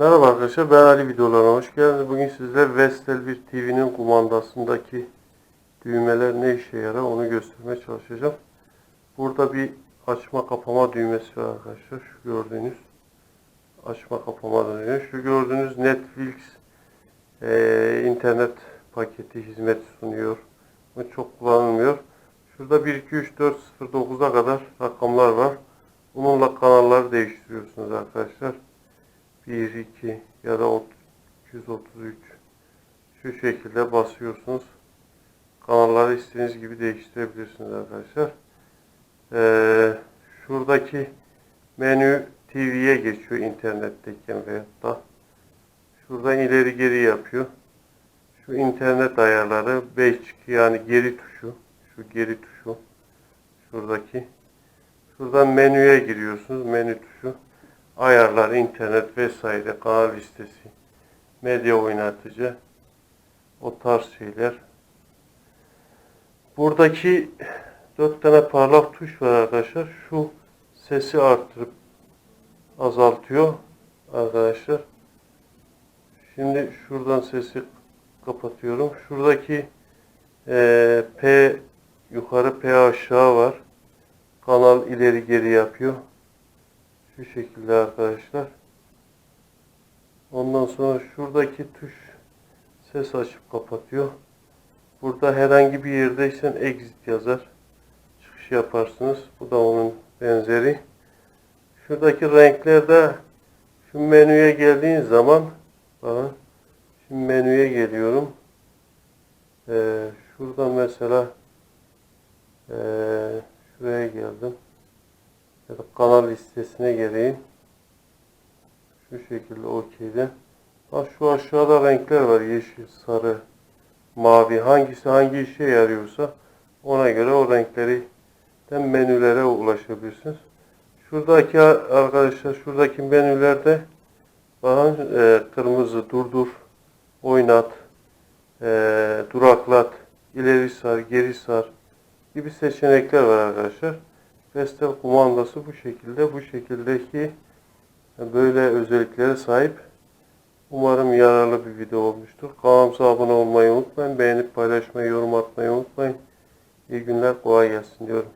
Merhaba arkadaşlar ben Ali videolarına hoş geldiniz. Bugün sizler Vestel bir TV'nin kumandasındaki düğmeler ne işe yarar onu göstermeye çalışacağım. Burada bir açma kapama düğmesi var arkadaşlar. Şu gördüğünüz açma kapama düğmesi. Şu gördüğünüz Netflix eee, internet paketi hizmet sunuyor. Bu çok kullanılmıyor. Şurada 1, 2, 3, 4, 0, 9'a kadar rakamlar var. Bununla kanalları değiştiriyorsunuz arkadaşlar. 1, 2 ya da 233 şu şekilde basıyorsunuz. Kanalları istediğiniz gibi değiştirebilirsiniz arkadaşlar. Ee, şuradaki menü TV'ye geçiyor internetteyken veyahut da. Şuradan ileri geri yapıyor. Şu internet ayarları 5 yani geri tuşu. Şu geri tuşu. Şuradaki. Şuradan menüye giriyorsunuz. Menü tuşu ayarlar, internet vesaire, kanal listesi, medya oynatıcı, o tarz şeyler. Buradaki dört tane parlak tuş var arkadaşlar. Şu sesi arttırıp azaltıyor arkadaşlar. Şimdi şuradan sesi kapatıyorum. Şuradaki eee, P yukarı P aşağı var. Kanal ileri geri yapıyor. Şu şekilde arkadaşlar. Ondan sonra şuradaki tuş ses açıp kapatıyor. Burada herhangi bir yerdeysen exit yazar. Çıkış yaparsınız. Bu da onun benzeri. Şuradaki renklerde şu menüye geldiğin zaman bakın şimdi menüye geliyorum. Ee, şurada mesela ee, şuraya geldim ya da kanal listesine geleyim. Şu şekilde okeyde. Bak şu aşağıda renkler var. Yeşil, sarı, mavi. Hangisi hangi işe yarıyorsa ona göre o renkleri menülere ulaşabilirsiniz. Şuradaki arkadaşlar şuradaki menülerde bakın e, kırmızı durdur, oynat, e, duraklat, ileri sar, geri sar gibi seçenekler var arkadaşlar. Vestel kumandası bu şekilde. Bu şekildeki böyle özelliklere sahip. Umarım yararlı bir video olmuştur. Kanalımıza abone olmayı unutmayın. Beğenip paylaşmayı, yorum atmayı unutmayın. İyi günler, kolay gelsin diyorum.